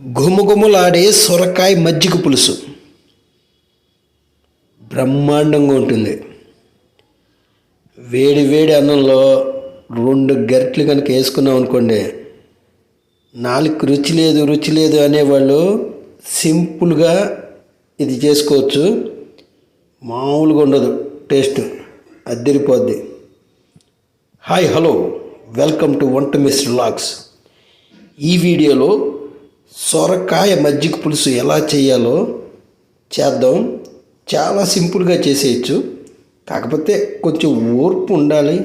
గుమగుమలాడే సొరకాయ మజ్జిగ పులుసు. బ్రహ్మాండంగా ఉంటుంది. వేడి వేడి అన్నంలో రెండు గరిటెలు కనుక వేసుకున్నాం అనుకోండి నాలుగు రుచి లేదు రుచి లేదు అనేవాళ్ళు సింపుల్గా ఇది చేసుకోవచ్చు. మామూలుగా ఉండదు టేస్ట్ అద్దరిపోద్ది. హాయ్ హలో వెల్కమ్ టు వంట మిస్ లాగ్స్ ఈ వీడియోలో సొరకాయ మజ్జిగ పులుసు ఎలా చేయాలో చేద్దాం. చాలా సింపుల్గా చేసేయచ్చు. కాకపోతే కొంచెం ఓర్పు ఉండాలి.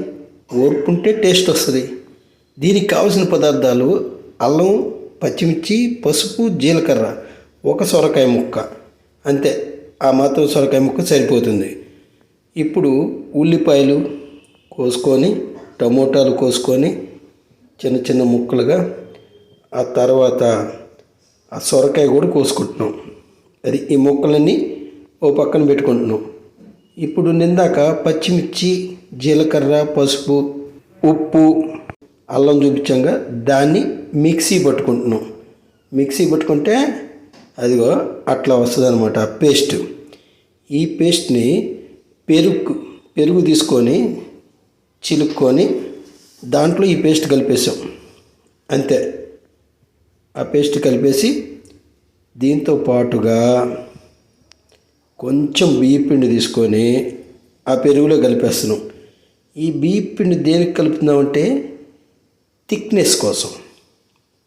ఓర్పు ఉంటే టేస్ట్ వస్తుంది. దీనికి కావలసిన పదార్థాలు అల్లం పచ్చిమిర్చి పసుపు జీలకర్ర ఒక సొరకాయ ముక్క. అంతే. ఆ మాత్రం సొరకాయ ముక్క సరిపోతుంది. ఇప్పుడు ఉల్లిపాయలు కోసుకొని టమోటాలు కోసుకొని చిన్న చిన్న ముక్కలుగా ఆ తర్వాత ఆ సొరకాయ కూడా కోసుకుంటున్నాం. అది ఈ ముక్కలన్నీ ఓ పక్కన పెట్టుకుంటున్నాం. ఇప్పుడు నిందాక పచ్చిమిర్చి జీలకర్ర పసుపు ఉప్పు అల్లం చూపించంగా దాన్ని మిక్సీ పట్టుకుంటున్నాం. మిక్సీ పట్టుకుంటే అదిగో అట్లా వస్తుంది అనమాట పేస్ట్. ఈ పేస్ట్ని పెరుగు పెరుగు తీసుకొని చిలుక్కొని దాంట్లో ఈ పేస్ట్ కలిపేసాం. అంతే. ఆ పేస్ట్ కలిపేసి దీంతో పాటుగా కొంచెం బియ్య పిండి తీసుకొని ఆ పెరుగులో కలిపేస్తున్నాం. ఈ బియ్య పిండి దేనికి కలుపుతున్నామంటే థిక్నెస్ కోసం.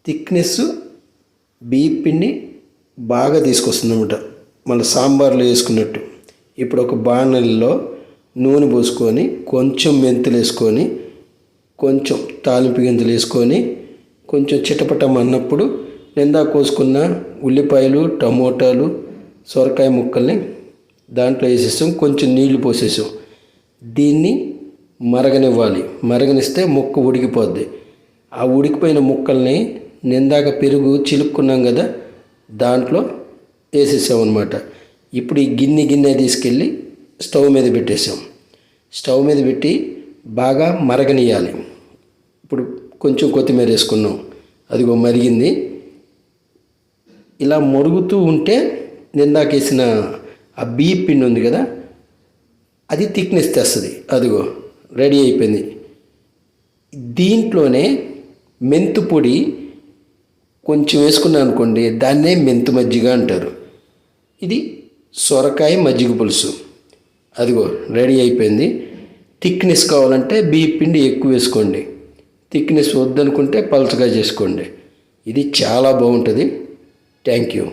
థిక్నెస్ బియ్య పిండి బాగా తీసుకొస్తుందన్నమాట. మన సాంబార్లో వేసుకున్నట్టు. ఇప్పుడు ఒక బాణలిలో నూనె పోసుకొని కొంచెం మెంతులు వేసుకొని కొంచెం తాలింపు గింజలు వేసుకొని కొంచెం చిటపటం అన్నప్పుడు నిందా కోసుకున్న ఉల్లిపాయలు టమోటాలు సొరకాయ ముక్కల్ని దాంట్లో వేసేసాం. కొంచెం నీళ్ళు పోసేసాం. దీన్ని మరగనివ్వాలి. మరగనిస్తే ముక్క ఉడికిపోద్ది. ఆ ఉడికిపోయిన ముక్కల్ని నిందాక పెరుగు చిలుక్కున్నాం కదా దాంట్లో వేసేసామన్నమాట ఇప్పుడు ఈ గిన్నె గిన్నె తీసుకెళ్ళి స్టవ్ మీద పెట్టేసాం. స్టవ్ మీద పెట్టి బాగా మరగనియాలి. ఇప్పుడు కొంచెం కొత్తిమీర వేసుకున్నాం. అదిగో మరిగింది. ఇలా మరుగుతూ ఉంటే నిందాకేసిన ఆ బియ్య పిండి ఉంది కదా అది థిక్నెస్ తెస్తుంది. అదిగో రెడీ అయిపోయింది. దీంట్లోనే మెంతు పొడి కొంచెం వేసుకున్నాను అనుకోండి దాన్నే మెంతు మజ్జిగ అంటారు. ఇది సొరకాయ మజ్జిగ పులుసు. అదిగో రెడీ అయిపోయింది. థిక్నెస్ కావాలంటే బియ్య పిండి ఎక్కువ వేసుకోండి. థిక్నెస్ వద్దనుకుంటే పలచగా చేసుకోండి. ఇది చాలా బాగుంటుంది. Thank you.